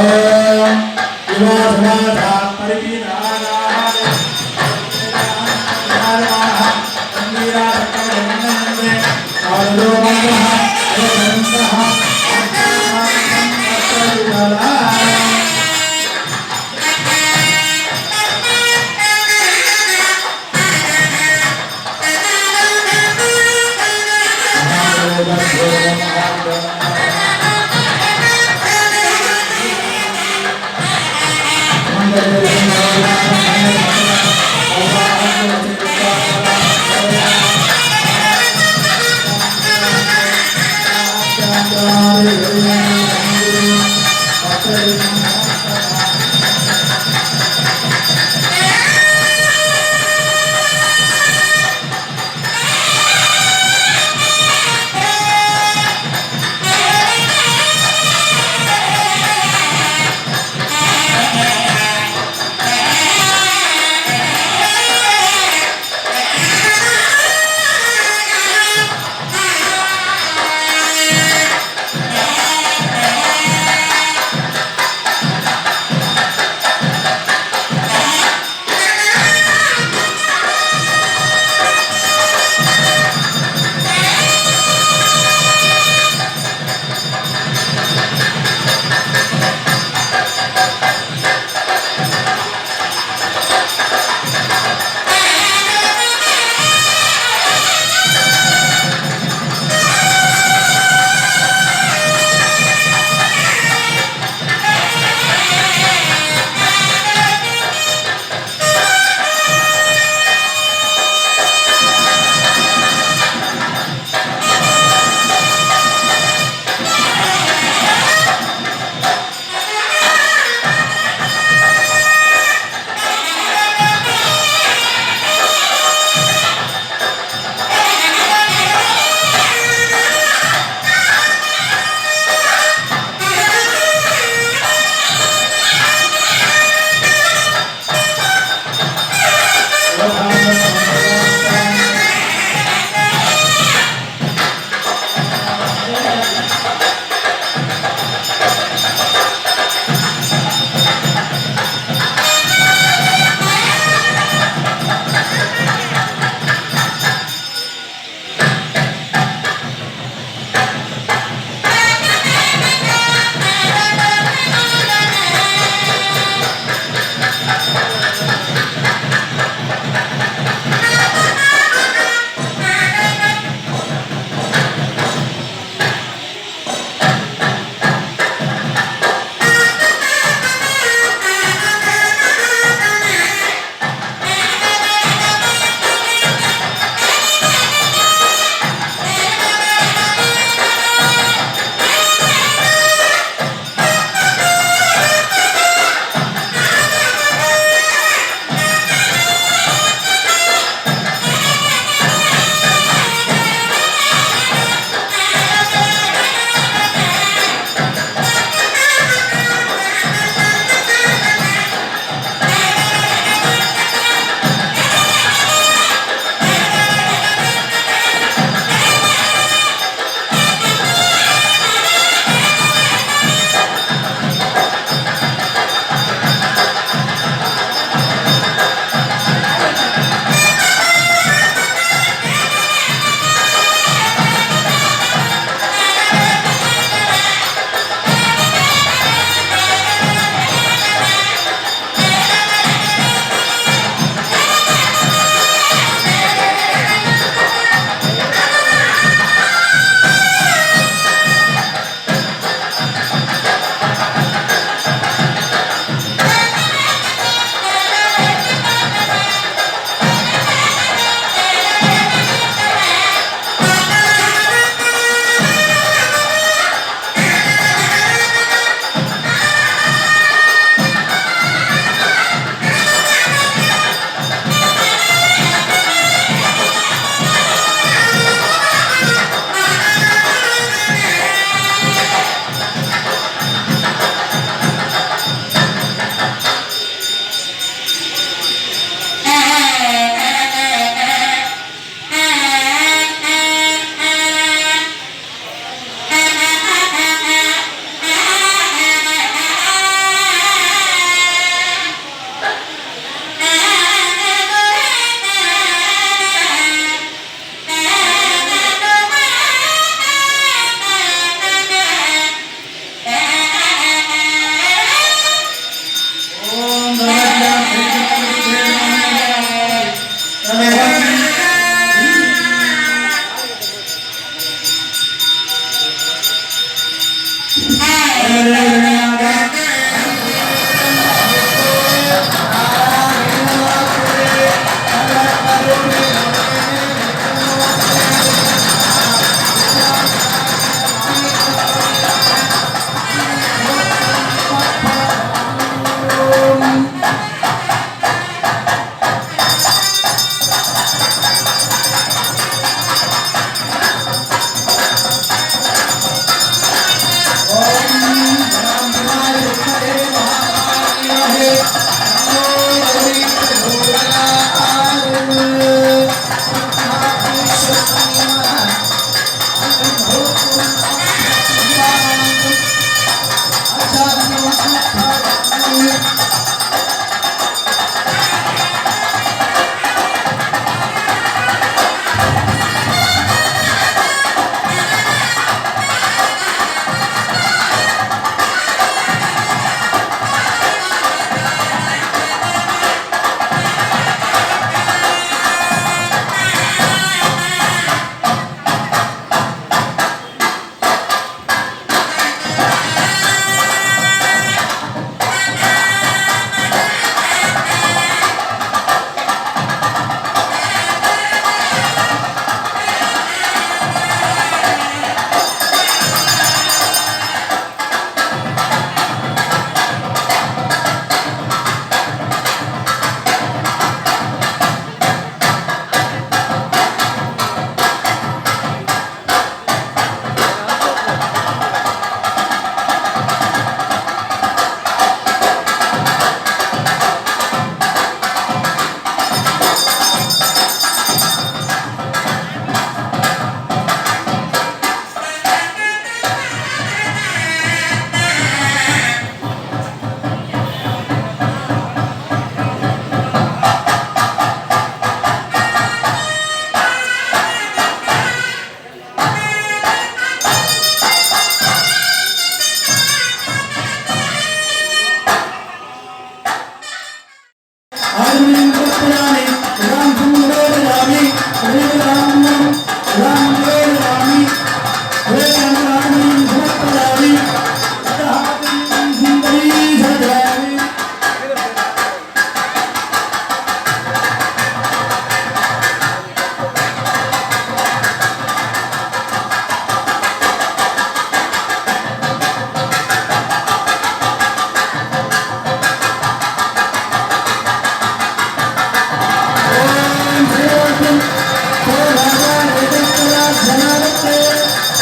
ఓ వినోద పరిపీన 감사합니다. Yeah.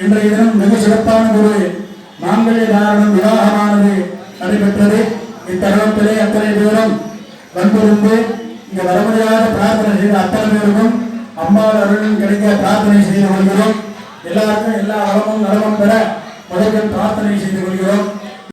இன்றைய தினம் மிக சிறப்பான ஒரு மாங்கல்ய தாரணம் விவாகமானது நடைபெற்றது. இத்தருணத்திலே அத்தனை பேரும் வந்திருந்து இங்கு வர முடியாத பிரார்த்தனை செய்த அத்தனை பேருக்கும் அம்மாள் அருளும் கிடைக்க பிரார்த்தனை செய்து கொள்கிறோம். எல்லாருக்கும் எல்லா அளவும் நலமும் பெற முதலில் பிரார்த்தனை செய்து கொள்கிறோம்.